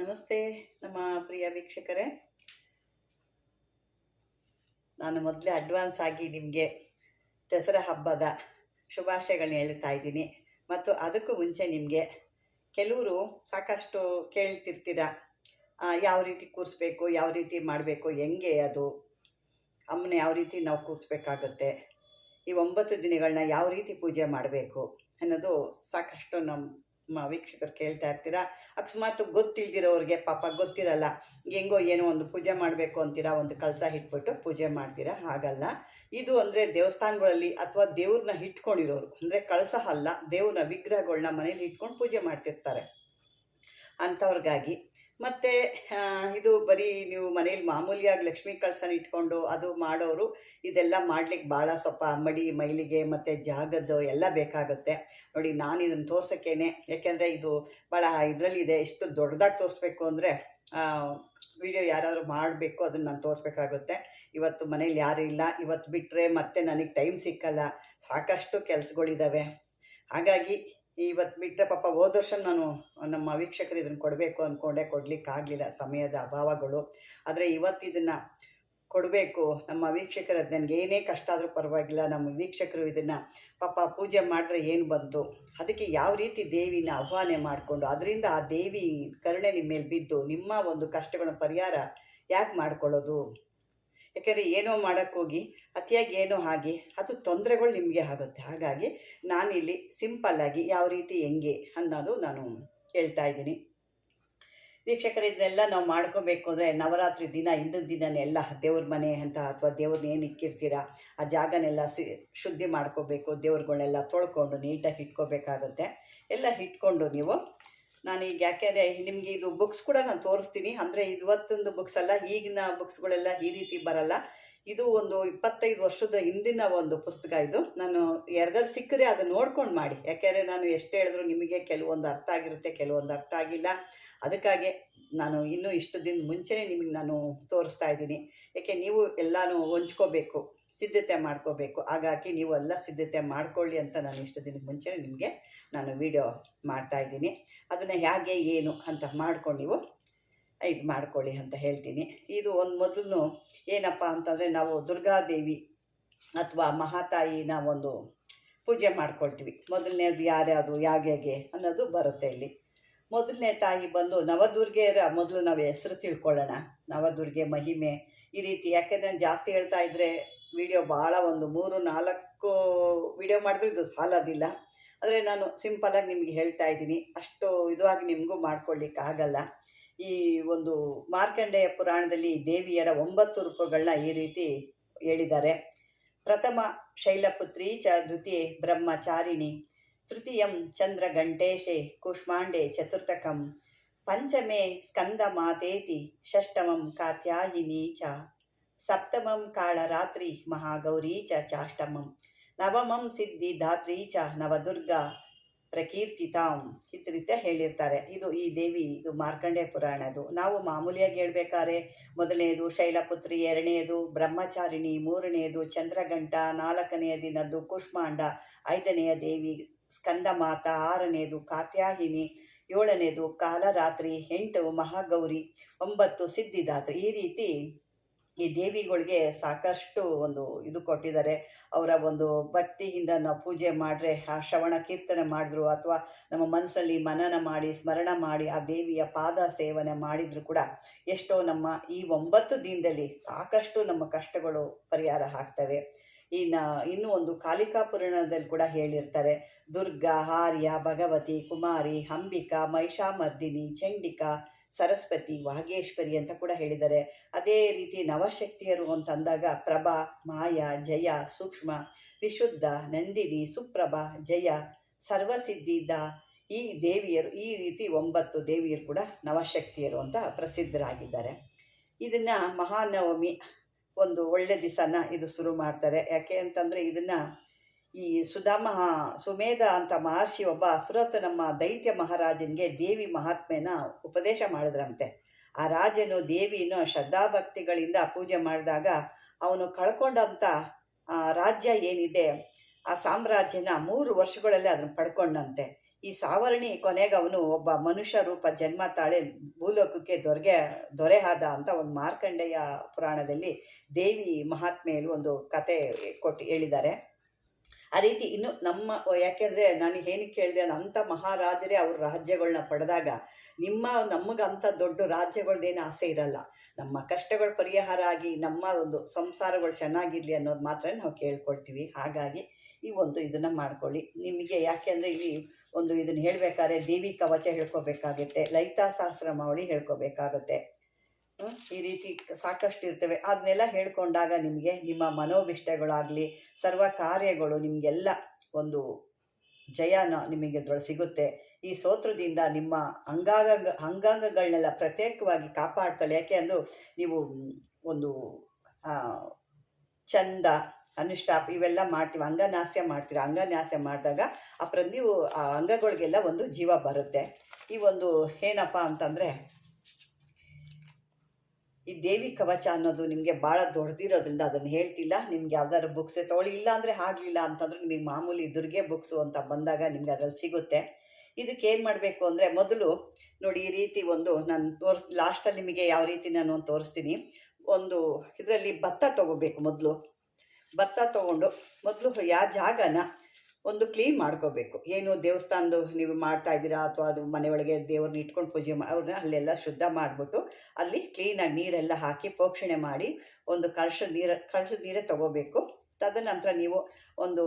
ನಮಸ್ತೆ, ನಮ್ಮ ಪ್ರಿಯ ವೀಕ್ಷಕರೇ. ನಾನು ಮೊದಲೇ ಅಡ್ವಾನ್ಸ್ ಆಗಿ ನಿಮಗೆ ದಸರಾ ಹಬ್ಬದ ಶುಭಾಶಯಗಳನ್ನ ಹೇಳ್ತಾ ಇದ್ದೀನಿ. ಮತ್ತು ಅದಕ್ಕೂ ಮುಂಚೆ ನಿಮಗೆ ಕೆಲವರು ಸಾಕಷ್ಟು ಕೇಳ್ತಿರ್ತೀರ ಯಾವ ರೀತಿ ಕೂರಿಸ್ಬೇಕು, ಯಾವ ರೀತಿ ಮಾಡಬೇಕು, ಹೆಂಗೆ ಅದು ಅಮ್ಮನ ಯಾವ ರೀತಿ ನಾವು ಕೂರಿಸ್ಬೇಕಾಗುತ್ತೆ, ಈ ಒಂಬತ್ತು ದಿನಗಳನ್ನ ಯಾವ ರೀತಿ ಪೂಜೆ ಮಾಡಬೇಕು ಅನ್ನೋದು ಸಾಕಷ್ಟು ನಮ್ಮ ವೀಕ್ಷಕರು ಕೇಳ್ತಾ ಇರ್ತೀರಾ? ಅಕಸ್ಮಾತ್ ಗೊತ್ತಿಲ್ದಿರೋರಿಗೆ ಪಾಪ ಗೊತ್ತಿರಲ್ಲ. ಹೆಂಗೋ ಏನೋ ಒಂದು ಪೂಜೆ ಮಾಡಬೇಕು ಅಂತೀರಾ? ಒಂದು ಕಳಸ ಇಟ್ಬಿಟ್ಟು ಪೂಜೆ ಮಾಡ್ತೀರಾ? ಹಾಗಲ್ಲ. ಇದು ಅಂದರೆ ದೇವಸ್ಥಾನಗಳಲ್ಲಿ ಅಥವಾ ದೇವ್ರನ್ನ ಇಟ್ಕೊಂಡಿರೋರು ಅಂದರೆ ಕಳಸ ಅಲ್ಲ ದೇವ್ರನ್ನ ವಿಗ್ರಹಗಳನ್ನ ಮನೇಲಿ ಇಟ್ಕೊಂಡು ಪೂಜೆ ಮಾಡ್ತಿರ್ತಾರೆ. ಅಂಥವ್ರಿಗಾಗಿ ಮತ್ತು ಇದು ಬರೀ ನೀವು ಮನೇಲಿ ಮಾಮೂಲಿಯಾಗಿ ಲಕ್ಷ್ಮೀ ಕಳಸನ ಇಟ್ಕೊಂಡು ಅದು ಮಾಡೋರು, ಇದೆಲ್ಲ ಮಾಡ್ಲಿಕ್ಕೆ ಭಾಳ ಸ್ವಲ್ಪ ಮಡಿ ಮೈಲಿಗೆ ಮತ್ತು ಜಾಗದ್ದು ಎಲ್ಲ ಬೇಕಾಗುತ್ತೆ. ನೋಡಿ, ನಾನು ಇದನ್ನು ತೋರ್ಸೋಕ್ಕೇನೆ. ಯಾಕೆಂದರೆ ಇದು ಭಾಳ ಇದರಲ್ಲಿದೆ ಎಷ್ಟು ದೊಡ್ಡದಾಗಿ ತೋರಿಸ್ಬೇಕು ಅಂದರೆ ವಿಡಿಯೋ ಯಾರಾದರೂ ಮಾಡಬೇಕು, ಅದನ್ನು ನಾನು ತೋರಿಸ್ಬೇಕಾಗುತ್ತೆ. ಇವತ್ತು ಮನೇಲಿ ಯಾರೂ ಇಲ್ಲ, ಇವತ್ತು ಬಿಟ್ಟರೆ ಮತ್ತೆ ನನಗೆ ಟೈಮ್ ಸಿಕ್ಕಲ್ಲ, ಸಾಕಷ್ಟು ಕೆಲಸಗಳಿದ್ದಾವೆ ಹಾಗಾಗಿ ಇವತ್ತು ಬಿಟ್ಟರೆ ಪಾಪ ಹೋದ ನಾನು ನಮ್ಮ ವೀಕ್ಷಕರು ಇದನ್ನು ಕೊಡಬೇಕು ಅಂದ್ಕೊಂಡೆ ಕೊಡಲಿಕ್ಕಾಗಲಿಲ್ಲ. ಸಮಯದ ಅಭಾವಗಳು. ಆದರೆ ಇವತ್ತು ಇದನ್ನು ಕೊಡಬೇಕು. ನಮ್ಮ ವೀಕ್ಷಕರು ನನಗೆ ಏನೇ ಕಷ್ಟ ಆದರೂ ಪರವಾಗಿಲ್ಲ. ನಮ್ಮ ವೀಕ್ಷಕರು ಇದನ್ನು ಪಾಪ ಪೂಜೆ ಮಾಡಿದ್ರೆ ಏನು ಬಂತು? ಅದಕ್ಕೆ ಯಾವ ರೀತಿ ದೇವಿನ ಆಹ್ವಾನ ಮಾಡಿಕೊಂಡು, ಅದರಿಂದ ಆ ದೇವಿ ಕರುಣೆ ನಿಮ್ಮ ಮೇಲೆ ಬಿದ್ದು ನಿಮ್ಮ ಒಂದು ಕಷ್ಟಗಳ ಪರಿಹಾರ ಯಾಕೆ ಮಾಡ್ಕೊಳ್ಳೋದು? ಯಾಕೆಂದರೆ ಏನೋ ಮಾಡೋಕ್ಕೋಗಿ ಅತಿಯಾಗಿ ಏನೋ ಆಗಿ ಅದು ತೊಂದರೆಗಳು ನಿಮಗೆ ಆಗುತ್ತೆ. ಹಾಗಾಗಿ ನಾನಿಲ್ಲಿ ಸಿಂಪಲ್ಲಾಗಿ ಯಾವ ರೀತಿ ಹೆಂಗೆ ಅನ್ನೋದು ನಾನು ಹೇಳ್ತಾ ಇದ್ದೀನಿ. ವೀಕ್ಷಕರು, ಇದನ್ನೆಲ್ಲ ನಾವು ಮಾಡ್ಕೋಬೇಕು ಅಂದರೆ ನವರಾತ್ರಿ ದಿನ, ಹಿಂದಿನ ದಿನನೇ ಎಲ್ಲ ದೇವ್ರ ಮನೆ ಅಂತ ಅಥವಾ ದೇವ್ರನ್ನ ಏನು ಇಕ್ಕಿರ್ತೀರ, ಆ ಜಾಗನೆಲ್ಲ ಸಿ ಶುದ್ಧಿ ಮಾಡ್ಕೋಬೇಕು ದೇವ್ರುಗಳನ್ನೆಲ್ಲ ತೊಳ್ಕೊಂಡು ನೀಟಾಗಿ ಇಟ್ಕೋಬೇಕಾಗುತ್ತೆ. ಎಲ್ಲ ಇಟ್ಕೊಂಡು ನೀವು ನಾನು ಈಗ ಯಾಕೆಂದರೆ ನಿಮಗೆ ಇದು ಬುಕ್ಸ್ ಕೂಡ ನಾನು ತೋರಿಸ್ತೀನಿ. ಅಂದರೆ ಇವತ್ತೊಂದು ಬುಕ್ಸ್ ಅಲ್ಲ, ಈಗಿನ ಬುಕ್ಸ್ಗಳೆಲ್ಲ ಈ ರೀತಿ ಬರಲ್ಲ. ಇದು ಒಂದು ಇಪ್ಪತ್ತೈದು ವರ್ಷದ ಹಿಂದಿನ ಒಂದು ಪುಸ್ತಕ ಇದು. ನಾನು ಯಾರಿಗಾದ್ರು ಸಿಕ್ಕರೆ ಅದು ನೋಡ್ಕೊಂಡು ಮಾಡಿ. ಯಾಕೆಂದರೆ ನಾನು ಎಷ್ಟು ಹೇಳಿದ್ರು ನಿಮಗೆ ಕೆಲವೊಂದು ಅರ್ಥ ಆಗಿರುತ್ತೆ, ಕೆಲವೊಂದು ಅರ್ಥ ಆಗಿಲ್ಲ. ಅದಕ್ಕಾಗಿ ನಾನು ಇನ್ನೂ ಇಷ್ಟು ದಿನ ಮುಂಚೆನೇ ನಿಮಗೆ ನಾನು ತೋರಿಸ್ತಾ ಇದ್ದೀನಿ. ಯಾಕೆ ನೀವು ಎಲ್ಲನೂ ಹೊಂಚ್ಕೋಬೇಕು. ಸಿದ್ಧತೆ ಮಾಡ್ಕೋಬೇಕು. ಹಾಗಾಗಿ ನೀವು ಎಲ್ಲ ಸಿದ್ಧತೆ ಮಾಡ್ಕೊಳ್ಳಿ ಅಂತ ನಾನು ಇಷ್ಟು ದಿನದ ಮುಂಚೆ ನಿಮಗೆ ನಾನು ವಿಡಿಯೋ ಮಾಡ್ತಾ ಇದ್ದೀನಿ. ಅದನ್ನು ಹೇಗೆ, ಏನು ಅಂತ ಮಾಡ್ಕೊಂಡು ನೀವು ಇದು ಮಾಡ್ಕೊಳ್ಳಿ ಅಂತ ಹೇಳ್ತೀನಿ. ಇದು ಒಂದು ಮೊದಲು ಏನಪ್ಪ ಅಂತಂದರೆ ನಾವು ದುರ್ಗಾದೇವಿ ಅಥವಾ ಮಹಾತಾಯಿನ ಒಂದು ಪೂಜೆ ಮಾಡ್ಕೊಳ್ತೀವಿ. ಮೊದಲನೇದು ಯಾರ್ಯಾವುದು ಯಾಗೆ ಅನ್ನೋದು ಬರುತ್ತೆ ಇಲ್ಲಿ. ಮೊದಲನೇ ತಾಯಿ ಬಂದು ನವದುರ್ಗೆಯರ ಮೊದಲು ನಾವು ಹೆಸರು ತಿಳ್ಕೊಳ್ಳೋಣ. ನವದುರ್ಗೆ ಮಹಿಮೆ ಈ ರೀತಿ. ಯಾಕೆಂದರೆ ನಾನು ಜಾಸ್ತಿ ಹೇಳ್ತಾ ಇದ್ದರೆ ವಿಡಿಯೋ ಭಾಳ ಒಂದು ಮೂರು, ನಾಲ್ಕು ವಿಡಿಯೋ ಮಾಡಿದ್ರೆ ಇದು ಸಾಲೋದಿಲ್ಲ ಆದರೆ ನಾನು ಸಿಂಪಲಾಗಿ ನಿಮಗೆ ಹೇಳ್ತಾ ಇದ್ದೀನಿ. ಅಷ್ಟು ಇದಾಗಿ ನಿಮಗೂ ಮಾಡ್ಕೊಳ್ಳಿಕ್ಕಾಗಲ್ಲ ಈ ಒಂದು ಮಾರ್ಕಂಡೇಯ ಪುರಾಣದಲ್ಲಿ ದೇವಿಯರ ಒಂಬತ್ತು ರೂಪಗಳನ್ನ ಈ ರೀತಿ ಹೇಳಿದ್ದಾರೆ. ಪ್ರಥಮ ಶೈಲಪುತ್ರಿ, ಚ ದ್ವಿತೀಯ ಬ್ರಹ್ಮಚಾರಿಣಿ, ತೃತೀಯಂ ಚಂದ್ರಗಂಟೇಶೆ ಕೂಷ್ಮಾಂಡೆ ಚತುರ್ಥಕಂ, ಪಂಚಮೇ ಸ್ಕಂದ ಮಾತೇತಿ ಷಷ್ಟಮಂ ಕಾತ್ಯಾಯಿನಿ ಚ ಸಪ್ತಮಂ ಕಾಳರಾತ್ರಿ ಮಹಾಗೌರಿ ಚ ಚಾಷ್ಟಮಂ. ನವಮಂ ಸಿದ್ಧಿ ಧಾತ್ರಿ ಚ ನವದುರ್ಗ ಪ್ರಕೀರ್ತಿತಾಂ. ರೀತಿ ಹೇಳಿರ್ತಾರೆ. ಇದು ಈ ದೇವಿ, ಇದು ಮಾರ್ಕಂಡೆ ಪುರಾಣದು. ನಾವು ಮಾಮೂಲಿಯಾಗಿ ಹೇಳ್ಬೇಕಾದ್ರೆ, ಮೊದಲನೇದು ಶೈಲಪುತ್ರಿ ಎರಡನೆಯದು ಬ್ರಹ್ಮಚಾರಿಣಿ ಮೂರನೆಯದು ಚಂದ್ರಗಂಟ ನಾಲ್ಕನೆಯ ದಿನದ್ದು ಕುಷ್ಮಾಂಡ, ಐದನೆಯ ದೇವಿ ಸ್ಕಂದಮಾತ ಆರನೆಯದು ಕಾತ್ಯಾಹಿನಿ ಏಳನೇದು ಕಾಲರಾತ್ರಿ, ಎಂಟು ಮಹಾಗೌರಿ, ಒಂಬತ್ತು ಸಿದ್ಧಿದಾತ್ರಿ ಈ ರೀತಿ ಈ ದೇವಿಗಳಿಗೆ ಸಾಕಷ್ಟು ಒಂದು ಇದು ಕೊಟ್ಟಿದ್ದಾರೆ. ಅವರ ಒಂದು ಭಕ್ತಿಯಿಂದ ನಾವು ಪೂಜೆ ಮಾಡಿದ್ರೆ ಆ ಶ್ರವಣ ಕೀರ್ತನೆ ಮಾಡಿದ್ರು ಅಥವಾ ನಮ್ಮ ಮನಸ್ಸಲ್ಲಿ ಮನನ ಮಾಡಿ, ಸ್ಮರಣ ಮಾಡಿ, ಆ ದೇವಿಯ ಪಾದ ಸೇವನೆ ಮಾಡಿದ್ರು ಕೂಡ ಎಷ್ಟೋ ನಮ್ಮ ಈ ಒಂಬತ್ತು ದಿನದಲ್ಲಿ ಸಾಕಷ್ಟು ನಮ್ಮ ಕಷ್ಟಗಳು ಪರಿಹಾರ ಆಗ್ತವೆ. ಇನ್ನು ಇನ್ನೂ ಒಂದು ಕಾಲಿಕಾ ಪುರಾಣದಲ್ಲಿ ಕೂಡ ಹೇಳಿರ್ತಾರೆ, ದುರ್ಗಾ, ಆರ್ಯ, ಭಗವತಿ, ಕುಮಾರಿ, ಅಂಬಿಕಾ, ಮಹಿಷಾಮರ್ದಿನಿ, ಚಂಡಿಕಾ ಸರಸ್ವತಿ, ವಾಗೇಶ್ವರಿ ಅಂತ ಕೂಡ ಹೇಳಿದ್ದಾರೆ. ಅದೇ ರೀತಿ ನವಶಕ್ತಿಯರು ಅಂತ ಅಂದಾಗ ಪ್ರಭಾ, ಮಾಯಾ, ಜಯ, ಸೂಕ್ಷ್ಮ, ವಿಶುದ್ಧ, ನಂದಿನಿ, ಸುಪ್ರಭಾ, ಜಯ ಸರ್ವಸಿದ್ಧಿದ ಈ ದೇವಿಯರು, ಈ ರೀತಿ ಒಂಬತ್ತು ದೇವಿಯರು ಕೂಡ ನವಶಕ್ತಿಯರು ಅಂತ ಪ್ರಸಿದ್ಧರಾಗಿದ್ದಾರೆ. ಇದನ್ನು ಮಹಾನವಮಿ ಒಂದು ಒಳ್ಳೆ ದಿವಸನ ಇದು ಶುರು ಮಾಡ್ತಾರೆ. ಯಾಕೆ ಅಂತಂದರೆ ಇದನ್ನು ಈ ಸುಧಾಮ, ಸುಮೇಧ ಅಂತ ಮಹರ್ಷಿ ಒಬ್ಬ ನಮ್ಮ ದೈತ್ಯ ಮಹಾರಾಜನಿಗೆ ದೇವಿ ಮಹಾತ್ಮೆನ ಉಪದೇಶ ಮಾಡಿದ್ರಂತೆ. ಆ ರಾಜನು ದೇವಿಯನ್ನು ಶ್ರದ್ಧಾಭಕ್ತಿಗಳಿಂದ ಪೂಜೆ ಮಾಡಿದಾಗ ಅವನು ಕಳ್ಕೊಂಡಂಥ ರಾಜ್ಯ ಏನಿದೆ, ಆ ಸಾಮ್ರಾಜ್ಯನ ಮೂರು ವರ್ಷಗಳಲ್ಲಿ ಅದನ್ನು ಪಡ್ಕೊಂಡಂತೆ. ಈ ಸಾವರ್ಣಿ ಕೊನೆಗೆ ಅವನು ಒಬ್ಬ ಮನುಷ್ಯ ರೂಪ ಜನ್ಮ ತಾಳೆ ಭೂಲೋಕಕ್ಕೆ ದೊರೆಗೆ, ದೊರೆ ಆದ ಅಂತ ಒಂದು ಮಾರ್ಕಂಡೇಯ ಪುರಾಣದಲ್ಲಿ ದೇವಿ ಮಹಾತ್ಮೆಯಲ್ಲಿ ಒಂದು ಕತೆ ಕೊಟ್ಟು ಹೇಳಿದ್ದಾರೆ. ಆ ರೀತಿ ಇನ್ನು ನಮ್ಮ, ಯಾಕೆಂದರೆ ನಾನು ಏನಕ್ಕೆ ಹೇಳಿದೆ ಅಂಥ ಮಹಾರಾಜರೇ ಅವ್ರ ರಾಜ್ಯಗಳನ್ನ ಪಡೆದಾಗ ನಿಮ್ಮ ನಮಗೆ ಅಂಥ ದೊಡ್ಡ ರಾಜ್ಯಗಳ್ದೇನು ಆಸೆ ಇರಲ್ಲ. ನಮ್ಮ ಕಷ್ಟಗಳ ಪರಿಹಾರ ಆಗಿ ನಮ್ಮ ಒಂದು ಸಂಸಾರಗಳು ಚೆನ್ನಾಗಿರಲಿ ಅನ್ನೋದು ಮಾತ್ರ ನಾವು ಕೇಳ್ಕೊಳ್ತೀವಿ. ಹಾಗಾಗಿ ಈ ಒಂದು ಇದನ್ನು ಮಾಡ್ಕೊಳ್ಳಿ. ನಿಮಗೆ ಯಾಕೆಂದರೆ ಈ ಒಂದು ಇದನ್ನು ಹೇಳಬೇಕಾದ್ರೆ ದೇವಿ ಕವಚ ಹೇಳ್ಕೋಬೇಕಾಗುತ್ತೆ, ಲಲಿತಾ ಸಹಸ್ರಮಾವಳಿ ಹೇಳ್ಕೊಬೇಕಾಗುತ್ತೆ? ಈ ರೀತಿ ಸಾಕಷ್ಟು ಇರ್ತವೆ ಅದನ್ನೆಲ್ಲ ಹೇಳ್ಕೊಂಡಾಗ ನಿಮಗೆ ನಿಮ್ಮ ಮನೋಭಿಷ್ಟಗಳಾಗಲಿ ಸರ್ವ ಕಾರ್ಯಗಳು ನಿಮಗೆಲ್ಲ ಒಂದು ಜಯನ ನಿಮಗೆ ಸಿಗುತ್ತೆ. ಈ ಸೋತ್ರದಿಂದ ನಿಮ್ಮ ಅಂಗಾಂಗ ಅಂಗಾಂಗಗಳನ್ನೆಲ್ಲ ಪ್ರತ್ಯೇಕವಾಗಿ ಕಾಪಾಡ್ತಾಳೆ. ಯಾಕೆ ಅಂದು ನೀವು ಒಂದು ಚಂದ ಅನುಷ್ಠಾಪ ಇವೆಲ್ಲ ಮಾಡ್ತೀವಿ, ಅಂಗನಾಸ್ಯ ಮಾಡ್ತೀರ, ಅಂಗನಾಸ್ಯ ಮಾಡಿದಾಗ ಆ ಪ್ರ ನೀವು ಆ ಅಂಗಗಳಿಗೆಲ್ಲ ಒಂದು ಜೀವ ಬರುತ್ತೆ. ಈ ಒಂದು ಏನಪ್ಪ ಅಂತಂದರೆ ಈ ದೇವಿ ಕವಚ ಅನ್ನೋದು ನಿಮಗೆ ಭಾಳ ದೊಡ್ಡದಿರೋದ್ರಿಂದ ಅದನ್ನು ಹೇಳ್ತಿಲ್ಲ. ನಿಮ್ಗೆ ಯಾವ್ದಾದ್ರು ಬುಕ್ಸೇ ತೊಗೊಳ್ಳಿ ಇಲ್ಲ ಅಂದರೆ ಆಗಲಿಲ್ಲ ಅಂತಂದ್ರೆ ನಿಮಗೆ ಮಾಮೂಲಿ ದುರ್ಗೆ ಬುಕ್ಸು ಅಂತ ಬಂದಾಗ ನಿಮಗೆ ಅದರಲ್ಲಿ ಸಿಗುತ್ತೆ. ಇದಕ್ಕೆ ಏನು ಮಾಡಬೇಕು ಅಂದರೆ ಮೊದಲು ನೋಡಿ ಈ ರೀತಿ ಒಂದು ನಾನು ತೋರಿಸ್ ಲಾಸ್ಟಲ್ಲಿ ನಿಮಗೆ ಯಾವ ರೀತಿ ನಾನು ಒಂದು ತೋರಿಸ್ತೀನಿ. ಒಂದು ಇದರಲ್ಲಿ ಭತ್ತ ತೊಗೋಬೇಕು ಮೊದಲು. ಭತ್ತ ತೊಗೊಂಡು ಮೊದಲು ಯಾವ ಜಾಗನ ಒಂದು ಕ್ಲೀನ್ ಮಾಡ್ಕೋಬೇಕು. ಏನು ದೇವಸ್ಥಾನದ ನೀವು ಮಾಡ್ತಾ ಇದ್ದೀರಾ ಅಥವಾ ಅದು ಮನೆಯೊಳಗೆ ದೇವ್ರನ್ನ ಇಟ್ಕೊಂಡು ಪೂಜೆ ಅವ್ರನ್ನ ಅಲ್ಲೆಲ್ಲ ಶುದ್ಧ ಮಾಡಿಬಿಟ್ಟು ಅಲ್ಲಿ ಕ್ಲೀನಾಗಿ ನೀರೆಲ್ಲ ಹಾಕಿ ಪೋಕ್ಷಣೆ ಮಾಡಿ ಒಂದು ಕಳಶದ ನೀರ ಕಳಶದ ನೀರೇ ತಗೋಬೇಕು. ತದನಂತರ ನೀವು ಒಂದು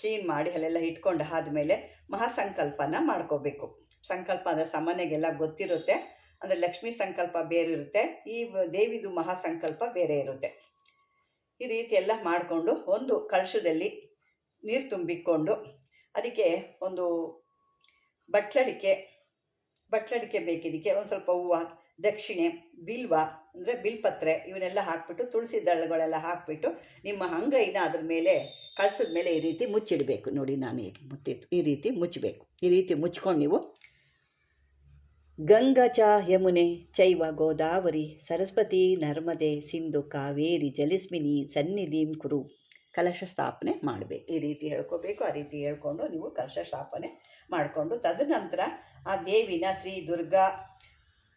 ಕ್ಲೀನ್ ಮಾಡಿ ಅಲ್ಲೆಲ್ಲ ಇಟ್ಕೊಂಡು ಆದಮೇಲೆ ಮಹಾಸಂಕಲ್ಪನ ಮಾಡ್ಕೋಬೇಕು. ಸಂಕಲ್ಪ ಅಂದರೆ ಸಾಮಾನ್ಯಗೆಲ್ಲ ಗೊತ್ತಿರುತ್ತೆ. ಅಂದರೆ ಲಕ್ಷ್ಮೀ ಸಂಕಲ್ಪ ಬೇರೆ ಇರುತ್ತೆ. ಈ ದೇವಿದು ಮಹಾಸಂಕಲ್ಪ ಬೇರೆ ಇರುತ್ತೆ. ಈ ರೀತಿ ಎಲ್ಲ ಮಾಡಿಕೊಂಡು ಒಂದು ಕಳಶದಲ್ಲಿ ನೀರು ತುಂಬಿಕೊಂಡು ಅದಕ್ಕೆ ಒಂದು ಬಟ್ಲಡಿಕೆ ಬಟ್ಲಡಿಕೆ ಬೇಕಿದಕ್ಕೆ ಒಂದು ಸ್ವಲ್ಪ ಹೂವು, ದಕ್ಷಿಣೆ, ಬಿಲ್ವ, ಅಂದರೆ ಬಿಲ್ಪತ್ರೆ ಇವನ್ನೆಲ್ಲ ಹಾಕ್ಬಿಟ್ಟು, ತುಳಸಿ ದಳಗಳೆಲ್ಲ ಹಾಕ್ಬಿಟ್ಟು ನಿಮ್ಮ ಅಂಗೈನ ಅದ್ರ ಮೇಲೆ ಕಳಿಸಿದ ಮೇಲೆ ಈ ರೀತಿ ಮುಚ್ಚಿಡಬೇಕು. ನೋಡಿ ನಾನು ಈಗ ಮುತ್ತಿತ್ತು ಈ ರೀತಿ ಮುಚ್ಚಬೇಕು ಈ ರೀತಿ ಮುಚ್ಕೊಂಡು ನೀವು ಗಂಗಾ ಚ ಯಮುನೆ, ಚೈವ ಗೋದಾವರಿ, ಸರಸ್ವತಿ ನರ್ಮದೆ, ಸಿಂಧು ಕಾವೇರಿ ಜಲಸ್ಮಿನಿ ಸನ್ನಿಧಿಂ ಕುರು. ಕಲಶ ಸ್ಥಾಪನೆ ಮಾಡಬೇಕು ಈ ರೀತಿ ಹೇಳ್ಕೋಬೇಕು, ಆ ರೀತಿ ಹೇಳ್ಕೊಂಡು ನೀವು ಕಲಶ ಸ್ಥಾಪನೆ ಮಾಡಿಕೊಂಡು ತದನಂತರ ಆ ದೇವಿನ ಶ್ರೀ ದುರ್ಗಾ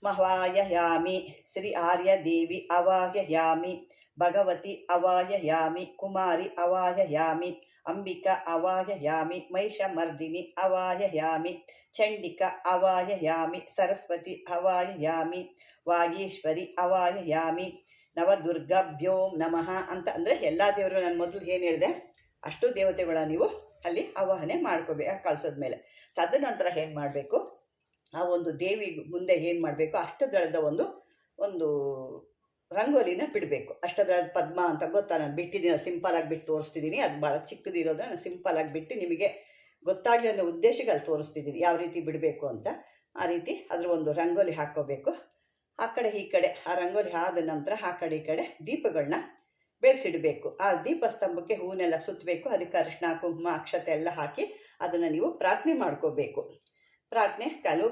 ಮಹಾಯಯಾಮಿ, ಶ್ರೀ ಆರ್ಯ ದೇವಿ ಅವಾಯಯಾಮಿ, ಭಗವತಿ ಅವಾಯಯಾಮಿ, ಕುಮಾರಿ ಅವಾಯಯಾಮಿ, ಅಂಬಿಕಾ ಅವಾಯಯಾಮಿ, ಮಹಿಷಮರ್ದಿನಿ ಅವಾಯಯಾಮಿ, ಚಂಡಿಕ ಅವಾಯಯಾಮಿ, ಸರಸ್ವತಿ ಅವಾಯಯಾಮಿ, ವಾಗೀಶ್ವರಿ ಅವಾಯಯಾಮಿ ನವದುರ್ಗಾಭ್ಯೋ ನಮಃ ಅಂತ ಅಂದರೆ ಎಲ್ಲ ದೇವರು ನಾನು ಮೊದಲು ಏನು ಹೇಳಿದೆ? ಅಷ್ಟು ದೇವತೆಗಳ ನೀವು ಅಲ್ಲಿ ಆವಾಹನೆ ಮಾಡ್ಕೋಬೇಕು ಕಳ್ಸೋದ ಮೇಲೆ. ತದನಂತರ ಏನು ಮಾಡಬೇಕು? ಆ ಒಂದು ದೇವಿ ಮುಂದೆ ಏನು ಮಾಡಬೇಕು? ಅಷ್ಟದಳದ ಒಂದು ಒಂದು ರಂಗೋಲಿನ ಬಿಡಬೇಕು. ಅಷ್ಟದಳದ ಪದ್ಮ ಅಂತ ಗೊತ್ತಾ? ನಾನು ಬಿಟ್ಟಿದ್ದೀನಿ ಸಿಂಪಲಾಗಿ ಬಿಟ್ಟು ತೋರಿಸ್ತಿದ್ದೀನಿ. ಅದು ಭಾಳ ಚಿಕ್ಕದಿರೋದ್ರೆ ನಾನು ಸಿಂಪಲಾಗಿ ಬಿಟ್ಟು ನಿಮಗೆ ಗೊತ್ತಾಗಲಿ ಅನ್ನೋ ಉದ್ದೇಶಕ್ಕೆ ಅಲ್ಲಿ ತೋರಿಸ್ತಿದ್ದೀನಿ. ಯಾವ ರೀತಿ ಬಿಡಬೇಕು ಅಂತ? ಆ ರೀತಿ ಅದ್ರ ಒಂದು ರಂಗೋಲಿ ಹಾಕ್ಕೋಬೇಕು. ಆ ಕಡೆ ಈ ಕಡೆ ಆ ರಂಗೋಲಿ ಆದ ನಂತರ ಆ ಕಡೆ ಈ ಕಡೆ ದೀಪಗಳನ್ನ ಬೇಯಿಸಿಡಬೇಕು ಆ ದೀಪಸ್ತಂಭಕ್ಕೆ ಹೂವನ್ನೆಲ್ಲ ಸುತ್ತಬೇಕು ಅದಕ್ಕೆ ಅರಿಶಿನ ಕುಂಕುಮ, ಅಕ್ಷತೆ ಎಲ್ಲ ಹಾಕಿ ಅದನ್ನು ನೀವು ಪ್ರಾರ್ಥನೆ ಮಾಡ್ಕೋಬೇಕು. ಪ್ರಾರ್ಥನೆ ಕೆಲವು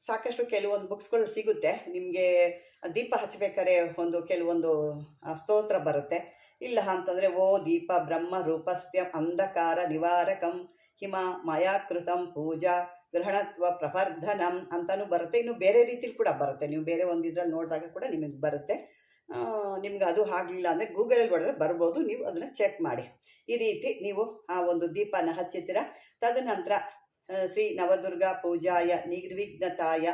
ಸಾಕಷ್ಟು ಕೆಲವೊಂದು ಬುಕ್ಸ್ಗಳು ಸಿಗುತ್ತೆ. ನಿಮಗೆ ದೀಪ ಹಚ್ಚಬೇಕಾದ್ರೆ ಒಂದು ಕೆಲವೊಂದು ಸ್ತೋತ್ರ ಬರುತ್ತೆ. ಇಲ್ಲ ಅಂತಂದರೆ, ಓ ದೀಪ ಬ್ರಹ್ಮ ರೂಪಸ್ಥ್ಯ ಅಂಧಕಾರ ನಿವಾರಕಂ ಹಿಮ ಮಯಾಕೃತಂ ಪೂಜಾ ಗ್ರಹಣತ್ವ ಪ್ರವರ್ಧನಂ ಅಂತಲೂ ಬರುತ್ತೆ. ಇನ್ನು ಬೇರೆ ರೀತಿಲಿ ಕೂಡ ಬರುತ್ತೆ. ನೀವು ಬೇರೆ ಒಂದು ಇದ್ರಲ್ಲಿ ನೋಡಿದಾಗ ಕೂಡ ನಿಮಗೆ ಬರುತ್ತೆ. ನಿಮ್ಗೆ ಅದು ಆಗಲಿಲ್ಲ ಅಂದರೆ ಗೂಗಲಲ್ಲಿ ಹೊಡೆದ್ರೆ ಬರ್ಬೋದು. ನೀವು ಅದನ್ನು ಚೆಕ್ ಮಾಡಿ. ಈ ರೀತಿ ನೀವು ಆ ಒಂದು ದೀಪನ ಹಚ್ಚುತ್ತೀರ ತದನಂತರ ಶ್ರೀ ನವದುರ್ಗಾ ಪೂಜಾಯ, ನಿರ್ವಿಘ್ನತಾಯ,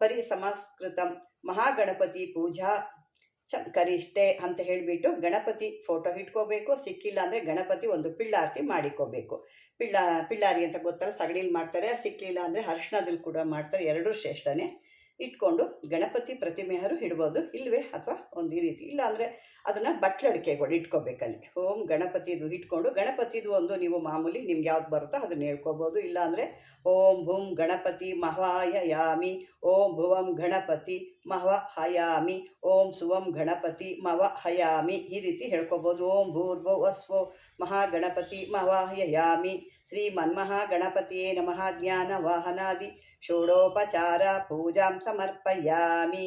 ಪರಿಸಂಸ್ಕೃತಂ, ಮಹಾಗಣಪತಿ ಪೂಜಾ ಚ ಇಷ್ಟೇ ಅಂತ ಹೇಳಿಬಿಟ್ಟು ಗಣಪತಿ ಫೋಟೋ ಇಟ್ಕೋಬೇಕು ಸಿಕ್ಕಿಲ್ಲ ಅಂದರೆ ಗಣಪತಿ ಒಂದು ಪಿಳ್ಳಾರತಿ ಮಾಡಿಕೋಬೇಕು. ಪಿಳ್ಳ, ಪಿಳ್ಳಾರಿ ಅಂತ ಗೊತ್ತಲ್ಲ, ಸಗಣಿಲಿ ಮಾಡ್ತಾರೆ. ಸಿಕ್ಕಿಲ್ಲ ಅಂದರೆ ಅರ್ಶನದಲ್ಲಿ ಕೂಡ ಮಾಡ್ತಾರೆ. ಎರಡೂ ಶ್ರೇಷ್ಠನೇ. ಇಟ್ಕೊಂಡು ಗಣಪತಿ ಪ್ರತಿಮೆಯಾರು ಇಡ್ಬೋದು ಇಲ್ವೇ ಅಥವಾ ಒಂದು ಈ ರೀತಿ. ಇಲ್ಲ ಅಂದರೆ ಅದನ್ನು ಬಟ್ಲಡಿಕೆಗಳು ಇಟ್ಕೋಬೇಕಲ್ಲಿ. ಓಂ ಗಣಪತಿದು ಇಟ್ಕೊಂಡು, ಗಣಪತಿದು ಒಂದು ನೀವು ಮಾಮೂಲಿ ನಿಮ್ಗೆ ಯಾವ್ದು ಬರುತ್ತೋ ಅದನ್ನ ಹೇಳ್ಕೋಬೋದು. ಇಲ್ಲ ಅಂದರೆ ಓಂ ಭೂಂ ಗಣಪತಿ ಮಹಾಯ ಯಾಮಿ ಓಂ ಭುವಂ ಗಣಪತಿ ಮಹವ ಹಯಾಮಿ, ಓಂ ಸುವಂ ಗಣಪತಿ, ಮವ ಹಯಾಮಿ ಈ ರೀತಿ ಹೇಳ್ಕೋಬೋದು. ಓಂ ಭೂರ್ಭುವಸ್ವೋ ಮಹಾಗಣಪತಿ ಮವಾಹಯಾಮಿ ಶ್ರೀ ಮನ್ಮಹಾಗಣಪತಿಯೇ ನಮಃ. ಜ್ಞಾನ ವಾಹನಾದಿ ಷೋಡೋಪಚಾರ ಪೂಜಾಂ ಸಮರ್ಪಯಾಮಿ,